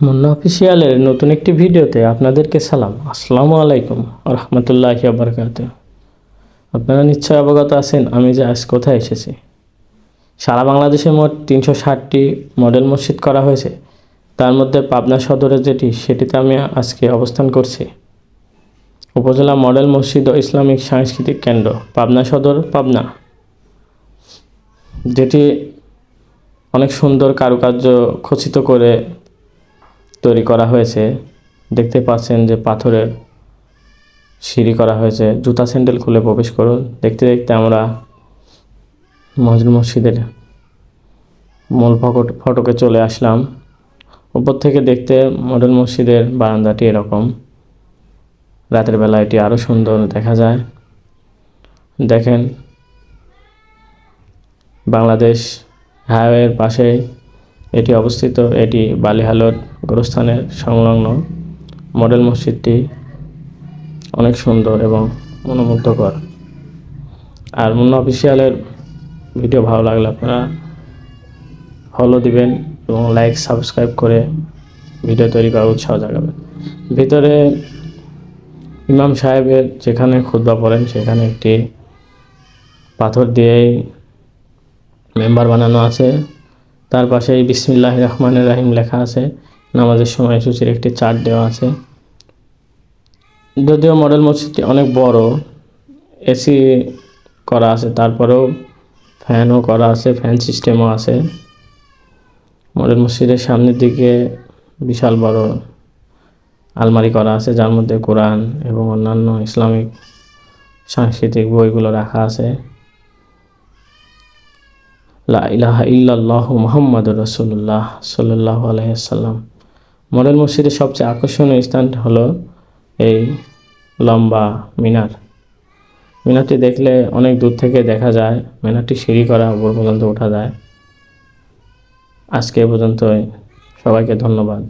মুন্না অফিসিয়ালের নতুন একটি ভিডিওতে আপনাদেরকে সালাম। আসসালামু আলাইকুম রহমতুল্লাহি আবরকাত আপনারা নিশ্চয় অবগত আছেন আমি যে আজ কোথায় এসেছি। সারা বাংলাদেশে মোট তিনশো ষাটটি মডেল মসজিদ করা হয়েছে। তার মধ্যে পাবনা সদরে যেটি, সেটিতে আমি আজকে অবস্থান করছি। উপজেলা মডেল মসজিদ ও ইসলামিক সাংস্কৃতিক কেন্দ্র, পাবনা সদর, পাবনা। যেটি অনেক সুন্দর কারুকার্য খচিত করে তৈরি করা হয়েছে। দেখতে পাচ্ছেন যে পাথরের সিঁড়ি করা হয়েছে। জুতা স্যান্ডেল খুলে প্রবেশ করুন। দেখতে দেখতে আমরা মসজিদ মসজিদের মূল ফকট, ফটকে চলে আসলাম। উপর থেকে দেখতে মডেল মসজিদের বারান্দাটি এরকম। রাতের বেলা এটি আরও সুন্দর দেখা যায়। দেখেন, বাংলাদেশ হাইওয়ের পাশে এটি অবস্থিত। এটি বালিহালর গোরস্থানের সংলগ্ন মডেল মসজিদটি অনেক সুন্দর এবং মনোমুগ্ধকর। আর মুন্না অফিসিয়ালের ভিডিও ভালো লাগলে আপনারা ফলো দিবেন এবং লাইক সাবস্ক্রাইব করে ভিডিও তৈরি করার উৎসাহ জাগাবেন। ভিতরে ইমাম সাহেবের যেখানে খুতবা পড়েন, সেখানে একটি পাথর দিয়েই মেম্বার বানানো আছে। তার পাশেই বিসমিল্লাহ রহমানের রাহিম লেখা আছে নামাজের সময়সূচির একটি চার্ট দেওয়া আছে। যদিও মডেল মসজিদটি অনেক বড়, এসি করা আছে, তারপরেও ফ্যানও করা আছে, ফ্যান সিস্টেমও আছে। মডেল মসজিদের সামনের দিকে বিশাল বড় আলমারি করা আছে, যার মধ্যে কোরআন এবং অন্যান্য ইসলামিক সাংস্কৃতিক বইগুলো রাখা আছে। লা ইলাহা ইল্লাল্লাহ মোহাম্মদ রসুল্লাহ সাল্লাহ আলহিসাল্লাম মডেল মসজিদের সবচেয়ে আকর্ষণীয় স্থান হলো এই লম্বা মিনার। মিনারটি দেখলে অনেক দূর থেকে দেখা যায়, মিনারটি সিঁড়ি করা উপর পর্যন্ত ওঠা যায়। আজকে পর্যন্তই। সবাইকে ধন্যবাদ।